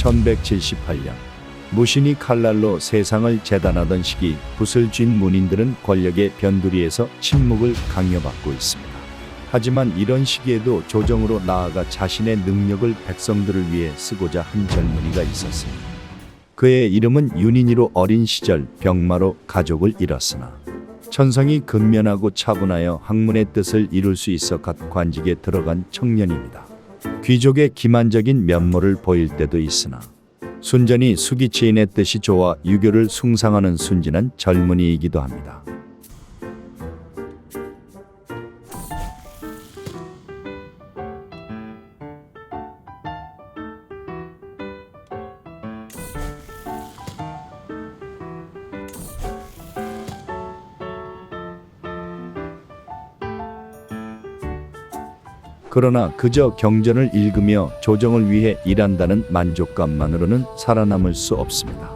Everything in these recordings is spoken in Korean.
1178년 무신이 칼날로 세상을 재단하던 시기 붓을 쥔 문인들은 권력의 변두리에서 침묵을 강요받고 있습니다. 하지만 이런 시기에도 조정으로 나아가 자신의 능력을 백성들을 위해 쓰고자 한 젊은이가 있었습니다. 그의 이름은 윤인이로 어린 시절 병마로 가족을 잃었으나 천성이 근면하고 차분하여 학문의 뜻을 이룰 수 있어 갓 관직에 들어간 청년입니다. 귀족의 기만적인 면모를 보일 때도 있으나 순전히 수기치인의 뜻이 좋아 유교를 숭상하는 순진한 젊은이이기도 합니다. 그러나 그저 경전을 읽으며 조정을 위해 일한다는 만족감만으로는 살아남을 수 없습니다.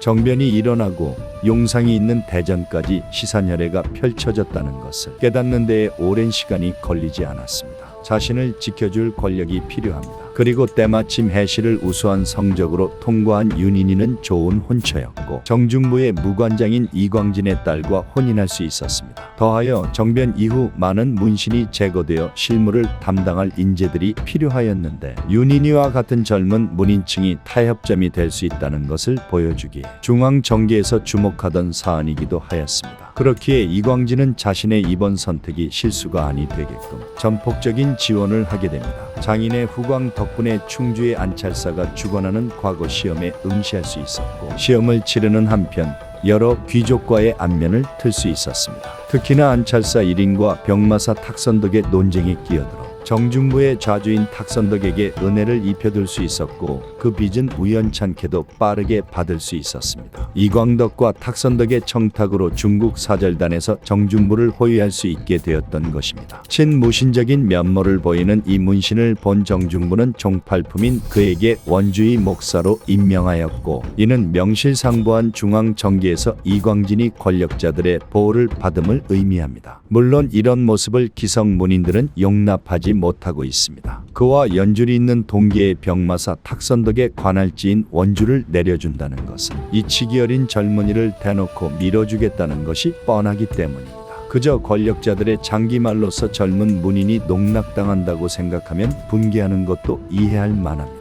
정변이 일어나고 용상이 있는 대전까지 시사열애가 펼쳐졌다는 것을 깨닫는 데에 오랜 시간이 걸리지 않았습니다. 자신을 지켜줄 권력이 필요합니다. 그리고 때마침 해시를 우수한 성적으로 통과한 윤인이는 좋은 혼처였고 정중부의 무관장인 이광진의 딸과 혼인할 수 있었습니다. 더하여 정변 이후 많은 문신이 제거되어 실무를 담당할 인재들이 필요하였는데 윤인이와 같은 젊은 문인층이 타협점이 될 수 있다는 것을 보여주기에 중앙 정계에서 주목하던 사안이기도 하였습니다. 그렇기에 이광진은 자신의 이번 선택이 실수가 아니 되게끔 전폭적인 지원을 하게 됩니다. 장인의 후광 덕 분에 충주의 안찰사가 주관하는 과거 시험에 응시할 수 있었고 시험을 치르는 한편 여러 귀족과의 안면을 틀 수 있었습니다. 특히나 안찰사 1인과 병마사 탁선덕의 논쟁에 끼어들어 정중부의 좌주인 탁선덕에게 은혜를 입혀둘 수 있었고 그 빚은 우연찮게도 빠르게 받을 수 있었습니다. 이광덕과 탁선덕의 청탁으로 중국 사절단에서 정중부를 호위할 수 있게 되었던 것입니다. 친무신적인 면모를 보이는 이 문신을 본 정중부는 종팔품인 그에게 원주의 목사로 임명하였고 이는 명실상부한 중앙 정계에서 이광진이 권력자들의 보호를 받음을 의미합니다. 물론 이런 모습을 기성 문인들은 용납하지 못하고 있습니다. 그와 연줄이 있는 동계의 병마사 탁선덕의 관할지인 원주를 내려준다는 것은 이치기 어린 젊은이를 대놓고 밀어주겠다는 것이 뻔하기 때문입니다. 그저 권력자들의 장기말로서 젊은 문인이 농락당한다고 생각하면 분개하는 것도 이해할 만합니다.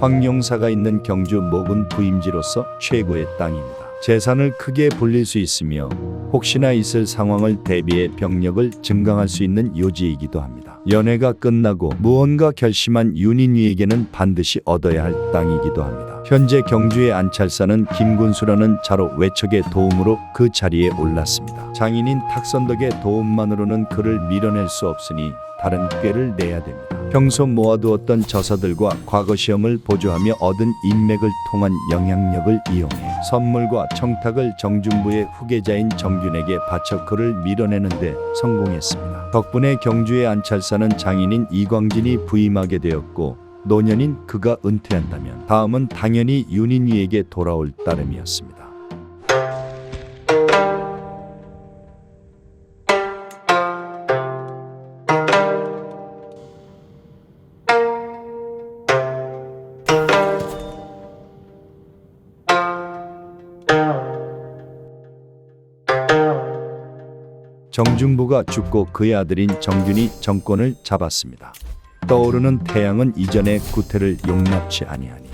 황용사가 있는 경주 목은 부임지로서 최고의 땅입니다. 재산을 크게 불릴 수 있으며 혹시나 있을 상황을 대비해 병력을 증강할 수 있는 요지이기도 합니다. 연회가 끝나고 무언가 결심한 윤인위에게는 반드시 얻어야 할 땅이기도 합니다. 현재 경주의 안찰사는 김군수라는 자로 외척의 도움으로 그 자리에 올랐습니다. 장인인 탁선덕의 도움만으로는 그를 밀어낼 수 없으니 다른 꾀를 내야 됩니다. 평소 모아두었던 저서들과 과거 시험을 보조하며 얻은 인맥을 통한 영향력을 이용해 선물과 청탁을 정중부의 후계자인 정균에게 바쳐 그를 밀어내는데 성공했습니다. 덕분에 경주의 안찰사는 장인인 이광진이 부임하게 되었고 노년인 그가 은퇴한다면 다음은 당연히 윤인위에게 돌아올 따름이었습니다. 정중부가 죽고 그의 아들인 정균이 정권을 잡았습니다. 떠오르는 태양은 이전의 구태를 용납치 아니하니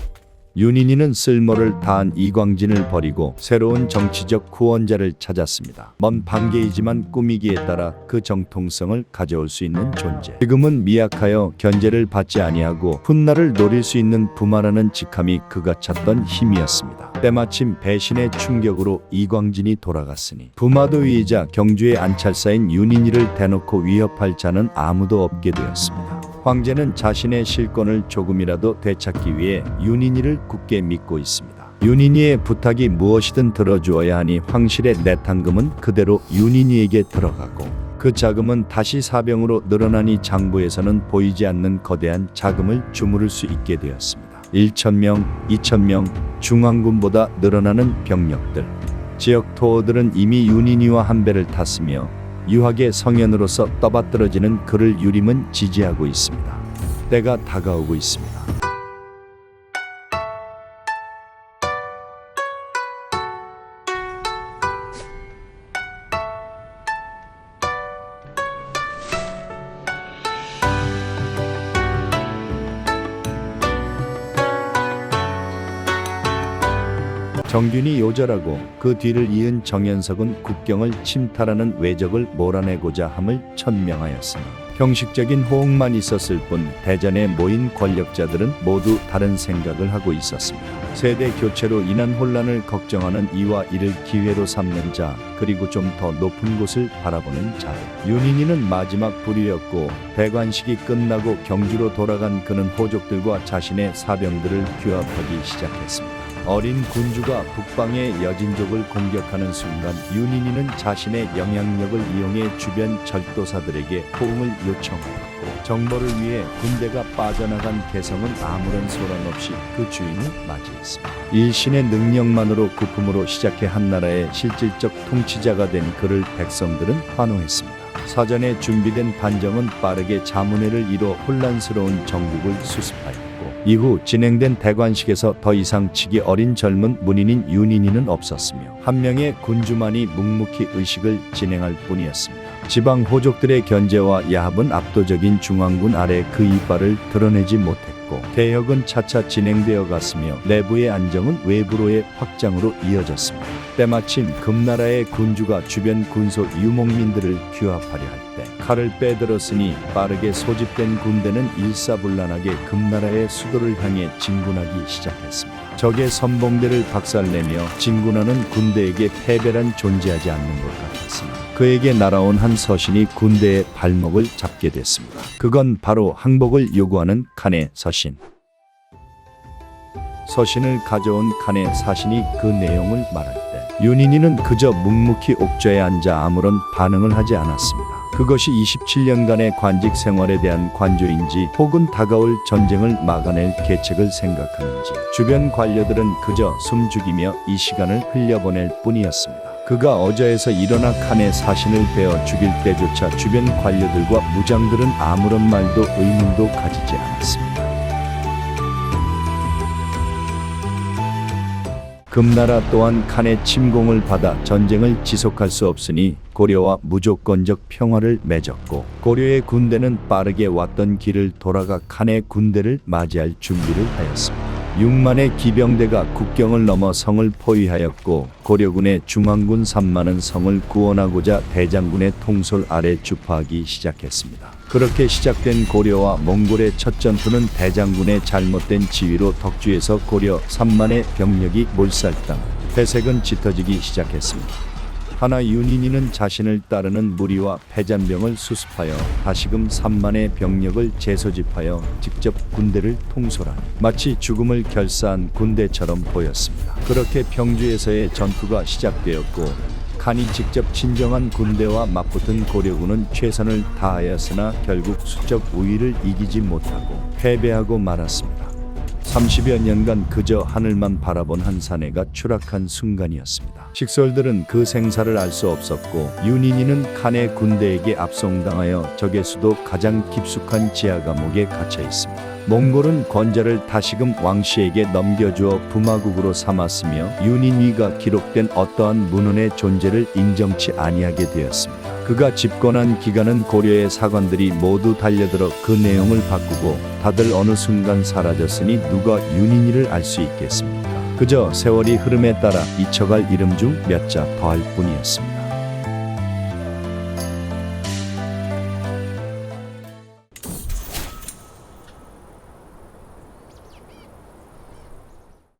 윤인이는 쓸모를 다한 이광진을 버리고 새로운 정치적 구원자를 찾았습니다. 먼 반계이지만 꾸미기에 따라 그 정통성을 가져올 수 있는 존재. 지금은 미약하여 견제를 받지 아니하고 훗날을 노릴 수 있는 부마라는 직함이 그가 찾던 힘이었습니다. 때마침 배신의 충격으로 이광진이 돌아갔으니 부마도위이자 경주의 안찰사인 윤인이를 대놓고 위협할 자는 아무도 없게 되었습니다. 황제는 자신의 실권을 조금이라도 되찾기 위해 윤인이를 굳게 믿고 있습니다. 윤인이의 부탁이 무엇이든 들어주어야 하니 황실의 내탕금은 그대로 윤인이에게 들어가고 그 자금은 다시 사병으로 늘어나니 장부에서는 보이지 않는 거대한 자금을 주무를 수 있게 되었습니다. 1천명, 2천명 중앙군보다 늘어나는 병력들. 지역 토어들은 이미 윤인이와 한 배를 탔으며 유학의 성현으로서 떠받들어지는 그를 유림은 지지하고 있습니다. 때가 다가오고 있습니다. 정균이 요절하고 그 뒤를 이은 정현석은 국경을 침탈하는 외적을 몰아내고자 함을 천명하였으나 형식적인 호응만 있었을 뿐 대전에 모인 권력자들은 모두 다른 생각을 하고 있었습니다. 세대 교체로 인한 혼란을 걱정하는 이와 이를 기회로 삼는 자 그리고 좀 더 높은 곳을 바라보는 자 윤인이는 마지막 불이었고 대관식이 끝나고 경주로 돌아간 그는 호족들과 자신의 사병들을 규합하기 시작했습니다. 어린 군주가 북방의 여진족을 공격하는 순간 윤인이는 자신의 영향력을 이용해 주변 절도사들에게 호응을 요청하였고 정보를 위해 군대가 빠져나간 개성은 아무런 소란 없이 그 주인을 맞이했습니다. 일신의 능력만으로 구품으로 시작해 한나라의 실질적 통치자가 된 그를 백성들은 환호했습니다. 사전에 준비된 반정은 빠르게 자문회를 이뤄 혼란스러운 정국을 수습하였고 이후 진행된 대관식에서 더 이상 치기 어린 젊은 문인인 윤인이는 없었으며 한 명의 군주만이 묵묵히 의식을 진행할 뿐이었습니다. 지방 호족들의 견제와 야합은 압도적인 중앙군 아래 그 이빨을 드러내지 못했고 개혁은 차차 진행되어 갔으며 내부의 안정은 외부로의 확장으로 이어졌습니다. 때마침 금나라의 군주가 주변 군소 유목민들을 규합하려 할 때 칼을 빼들었으니 빠르게 소집된 군대는 일사불란하게 금나라의 수도를 향해 진군하기 시작했습니다. 적의 선봉대를 박살내며 진군하는 군대에게 패배란 존재하지 않는 것 같았으나 그에게 날아온 한 서신이 군대의 발목을 잡게 됐습니다. 그건 바로 항복을 요구하는 칸의 서신. 서신을 가져온 칸의 사신이 그 내용을 말할 때 윤인이는 그저 묵묵히 옥좌에 앉아 아무런 반응을 하지 않았습니다. 그것이 27년간의 관직 생활에 대한 관조인지 혹은 다가올 전쟁을 막아낼 계책을 생각하는지 주변 관료들은 그저 숨죽이며 이 시간을 흘려보낼 뿐이었습니다. 그가 어저에서 일어나 칸의 사신을 베어 죽일 때조차 주변 관료들과 무장들은 아무런 말도 의문도 가지지 않았습니다. 금나라 또한 칸의 침공을 받아 전쟁을 지속할 수 없으니 고려와 무조건적 평화를 맺었고 고려의 군대는 빠르게 왔던 길을 돌아가 칸의 군대를 맞이할 준비를 하였습니다. 6만의 기병대가 국경을 넘어 성을 포위하였고 고려군의 중앙군 3만은 성을 구원하고자 대장군의 통솔 아래 주파하기 시작했습니다. 그렇게 시작된 고려와 몽골의 첫 전투는 대장군의 잘못된 지휘로 덕주에서 고려 3만의 병력이 몰살당, 회색은 짙어지기 시작했습니다. 하나 윤인이는 자신을 따르는 무리와 패잔병을 수습하여 다시금 3만의 병력을 재소집하여 직접 군대를 통솔하니 마치 죽음을 결사한 군대처럼 보였습니다. 그렇게 평주에서의 전투가 시작되었고 칸이 직접 진정한 군대와 맞붙은 고려군은 최선을 다하였으나 결국 수적 우위를 이기지 못하고 패배하고 말았습니다. 30여 년간 그저 하늘만 바라본 한 사내가 추락한 순간이었습니다. 식솔들은 그 생사를 알 수 없었고 윤인이는 칸의 군대에게 압송당하여 적의 수도 가장 깊숙한 지하 감옥에 갇혀 있습니다. 몽골은 권자를 다시금 왕씨에게 넘겨주어 부마국으로 삼았으며 윤인위가 기록된 어떠한 문헌의 존재를 인정치 아니하게 되었습니다. 그가 집권한 기간은 고려의 사관들이 모두 달려들어 그 내용을 바꾸고 다들 어느 순간 사라졌으니 누가 윤인이를 알 수 있겠습니까? 그저 세월이 흐름에 따라 잊혀갈 이름 중 몇 자 더할 뿐이었습니다.